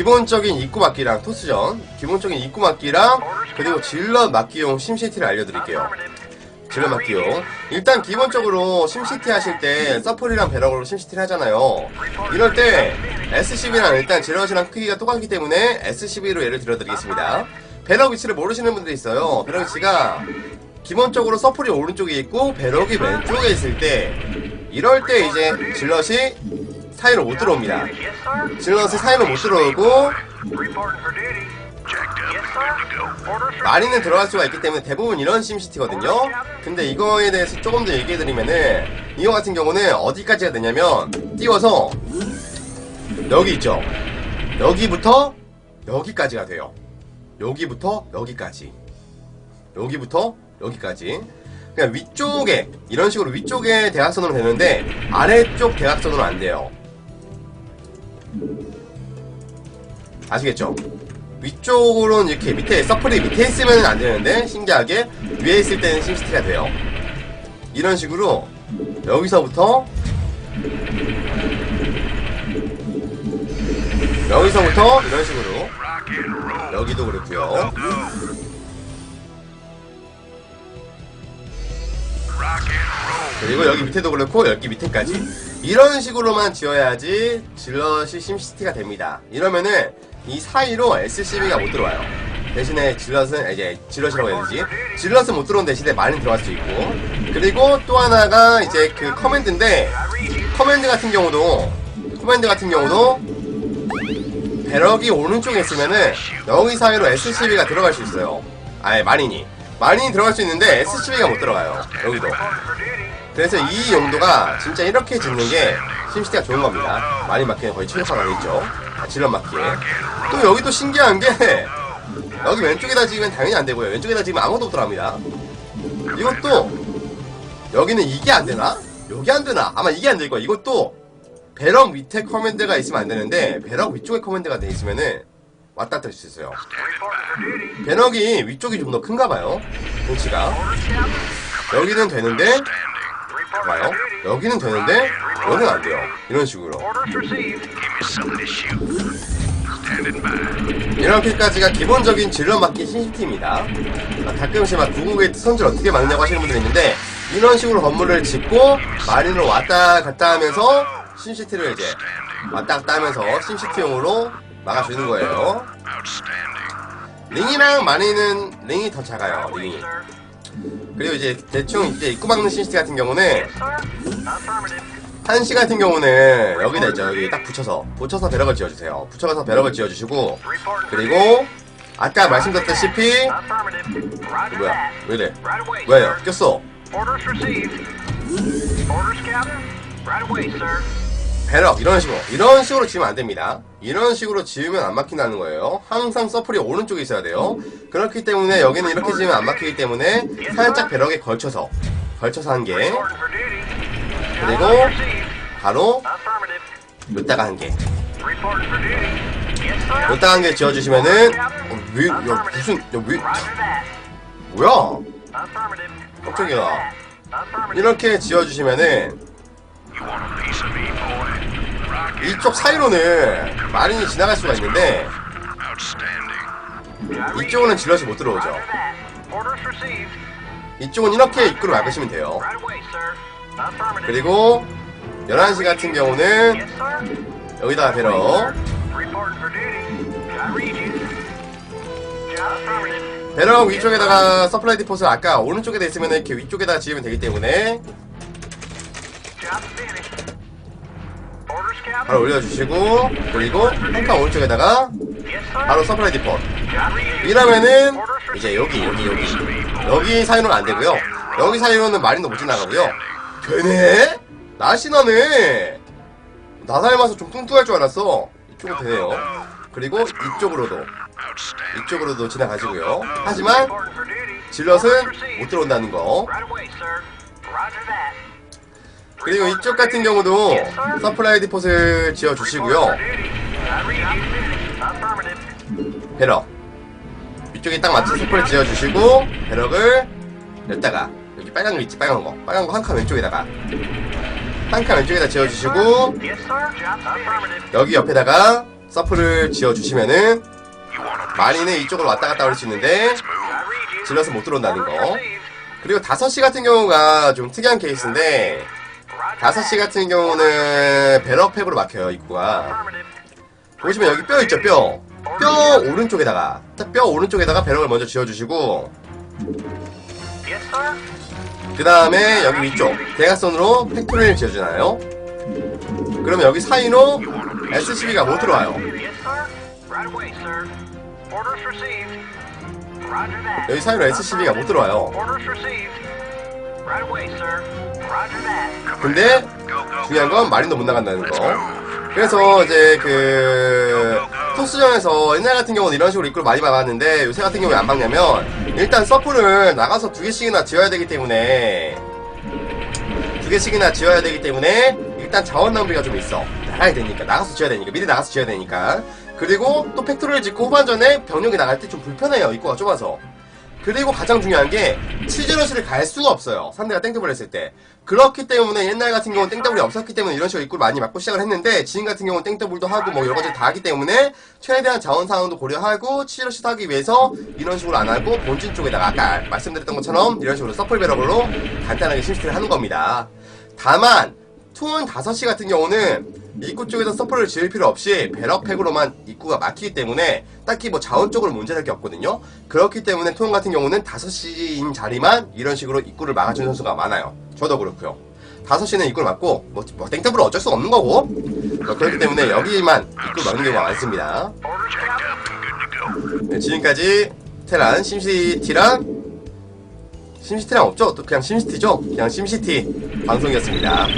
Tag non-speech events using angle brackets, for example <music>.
기본적인 입구 막기랑 토스전, 기본적인 입구 막기랑 그리고 질럿 막기용 심시티를 알려드릴게요. 질럿 막기용. 일단 기본적으로 심시티 하실 때 서플이랑 배럭으로 심시티를 하잖아요. 이럴 때 SCB랑 일단 질럿이랑 크기가 똑같기 때문에 SCB로 예를 들어드리겠습니다. 배럭 위치를 모르시는 분들이 있어요. 배럭 위치가 기본적으로 서플이 오른쪽에 있고 배럭이 왼쪽에 있을 때 이럴 때 이제 질럿이 사이로 못 들어옵니다. 질럿이 사이로 못 들어오고 마린은 들어갈 수가 있기 때문에 대부분 이런 심시티거든요. 근데 이거에 대해서 조금 더 얘기해드리면은 이거 같은 경우는 어디까지가 되냐면 띄워서 여기 있죠. 여기부터 여기까지가 돼요. 여기부터 여기까지. 여기부터 여기까지. 그냥 위쪽에 이런 식으로 위쪽에 대각선으로 되는데 아래쪽 대각선으로 안 돼요. 아시겠죠? 위쪽으로는 이렇게 밑에 서플이 밑에 있으면 안 되는데 신기하게 위에 있을 때는 심시티가 돼요. 이런 식으로 여기서부터 여기서부터 이런 식으로 여기도 그렇고요. 그리고 여기 밑에도 그렇고 여기 밑에까지 이런 식으로만 지어야지 질럿이 심시티가 됩니다. 이러면은 이 사이로 SCB가 못 들어와요. 대신에 질럿은 이제 질럿이라고 해야 되지? 질럿은 못 들어온 대신에 많이 들어갈 수 있고 그리고 또 하나가 이제 그 커맨드인데 커맨드 같은 경우도 커맨드 같은 경우도 배럭이 오른쪽에 있으면은 여기 사이로 SCB가 들어갈 수 있어요. 아예 마린이 마린이 들어갈 수 있는데 SCB가 못 들어가요. 여기도. 그래서 이 용도가 진짜 이렇게 짓는 게 심시티가 좋은 겁니다. 많이 맞기는 거의 최적화가 되겠죠. 아, 질럿 맞기에. 또 여기도 신기한 게 <laughs> 여기 왼쪽에다 지으면 당연히 안 되고요. 왼쪽에다 아무것도 못 들어갑니다. 이것도 여기는 이게 안 되나? 여기 안 되나? 아마 이게 안 될 거야. 이것도 배럭 밑에 커맨드가 있으면 안 되는데 배럭 위쪽에 커맨드가 돼 있으면은 왔다 갔다 할 수 있어요. 배럭이 위쪽이 좀 더 큰가 봐요. 덩치가. 여기는 되는데 봐요. 여기는 되는데 여기는 안 돼요. 이런 식으로. 이렇게까지가 기본적인 질러 막기 신시티입니다. 아, 가끔씩 막 구구게이트 선질 어떻게 막냐고 하시는 분들이 있는데 이런 식으로 건물을 짓고 마린으로 왔다 갔다 하면서 신시티를 이제 왔다 갔다 하면서 신시티용으로 막아주는 거예요. 링이랑 마린은 링이 더 작아요. 링이. 그리고 이제 대충 이제 입구 막는 신시티 같은 경우는 한시 같은 경우는 여기다 있죠. 여기 딱 붙여서 붙여서 배럭을 지어주세요. 붙여서 배럭을 지어주시고 그리고 아까 말씀드렸다시피 뭐야? 왜이래? 왜요? 꼈어 배럭 이런 식으로. 이런 식으로 지으면 안 됩니다. 이런 식으로 지으면 안 막힌다는 거예요. 항상 서플이 오른쪽에 있어야 돼요. 그렇기 때문에 여기는 이렇게 지으면 안 막히기 때문에 살짝 배럭에 걸쳐서 걸쳐서 한 개. 그리고 바로 요따가 한 개. 요따가 한 개 지어주시면은 어, 왜, 야 무슨 야 왜 뭐야? 깜짝이야. 이렇게 지어주시면은 이쪽 사이로는 마린이 지나갈 수가 있는데 이쪽은 질럿이 못 들어오죠. 이쪽은 이렇게 입구를 막으시면 돼요. 그리고 11시 같은 경우는 여기다가 배럭 배럭 위쪽에다가 서플라이 디포트 아까 오른쪽에 다 있으면 이렇게 위쪽에다 지으면 되기 때문에 바로 올려주시고 그리고 한칸 오른쪽에다가 바로 서플라이 디포 이러면은 이제 여기 여기 여기. 여기 사이로는 안 되고요. 여기 사이로는 마린도 못 지나가고요. 되네? 나시나네 나 닮아서 좀 뚱뚱할 줄 알았어. 이쪽은 되네요. 그리고 이쪽으로도 이쪽으로도 지나가시고요. 하지만 질럿은 못 들어온다는 거 그리고 이쪽 같은 경우도 서플라이 디폿을 지어주시고요. 배럭. 위쪽에 딱 맞춰 서플을 지어주시고 배럭을 여기다가 여기 빨간 거 있지? 빨간 거. 빨간 거 한 칸 왼쪽에다가. 한 칸 왼쪽에다 지어주시고 여기 옆에다가 서플을 지어주시면은 마린은 이쪽으로 왔다 갔다 할 수 있는데 질럿은 못 들어온다는 거. 그리고 5시 같은 경우가 좀 특이한 케이스인데 5시 같은 경우는 배럭팩으로 막혀요 입구가 보시면 여기 뼈 있죠 뼈. 뼈 오른쪽에다가 딱뼈 오른쪽에다가 배럭을 먼저 지어주시고 그 다음에 여기 위쪽 대각선으로 팩토리를 지어주나요? 그러면 여기 사이로 SCB가 못 들어와요 여기 사이로 SCB가 못 들어와요 근데 중요한 건 마린도 못 나간다는 거. 그래서 이제 그 토스전에서 옛날 같은 경우는 이런 식으로 입구를 많이 막았는데 요새 같은 경우에 안 막냐면 일단 서플을 나가서 두 개씩이나 지어야 되기 때문에 두 개씩이나 지어야 되기 때문에 일단 자원 낭비가 좀 있어. 나가야 되니까. 나가서 지어야 되니까. 미리 나가서 지어야 되니까. 그리고 또 팩토리를 짓고 후반전에 병력이 나갈 때 좀 불편해요. 입구가 좁아서 그리고 가장 중요한 게 치즈러시를 갈 수가 없어요. 상대가 땡더블 했을 때. 그렇기 때문에 옛날 같은 경우는 땡더블이 없었기 때문에 이런 식으로 입구를 많이 막고 시작을 했는데 지금 같은 경우는 땡더블도 하고 뭐 여러 가지 다 하기 때문에 최대한 자원 상황도 고려하고 치즈러시도 하기 위해서 이런 식으로 안 하고 본진 쪽에다가 아까 말씀드렸던 것처럼 이런 식으로 서플 배럭으로 간단하게 심시티를 하는 겁니다. 다만 투원 5시 같은 경우는 입구 쪽에서 서플을 지을 필요 없이 배럭팩으로만 입구가 막히기 때문에 딱히 뭐 자원 쪽으로 문제될 게 없거든요. 그렇기 때문에 투원 같은 경우는 5시인 자리만 이런 식으로 입구를 막아주는 선수가 많아요. 저도 그렇고요. 5시는 입구를 막고 뭐, 뭐 땡더블은 어쩔 수 없는 거고 어, 그렇기 때문에 여기만 입구를 막는 경우가 많습니다. 네, 지금까지 테란 심시티랑 심시티랑 없죠? 또 그냥 심시티죠? 그냥 심시티 방송이었습니다.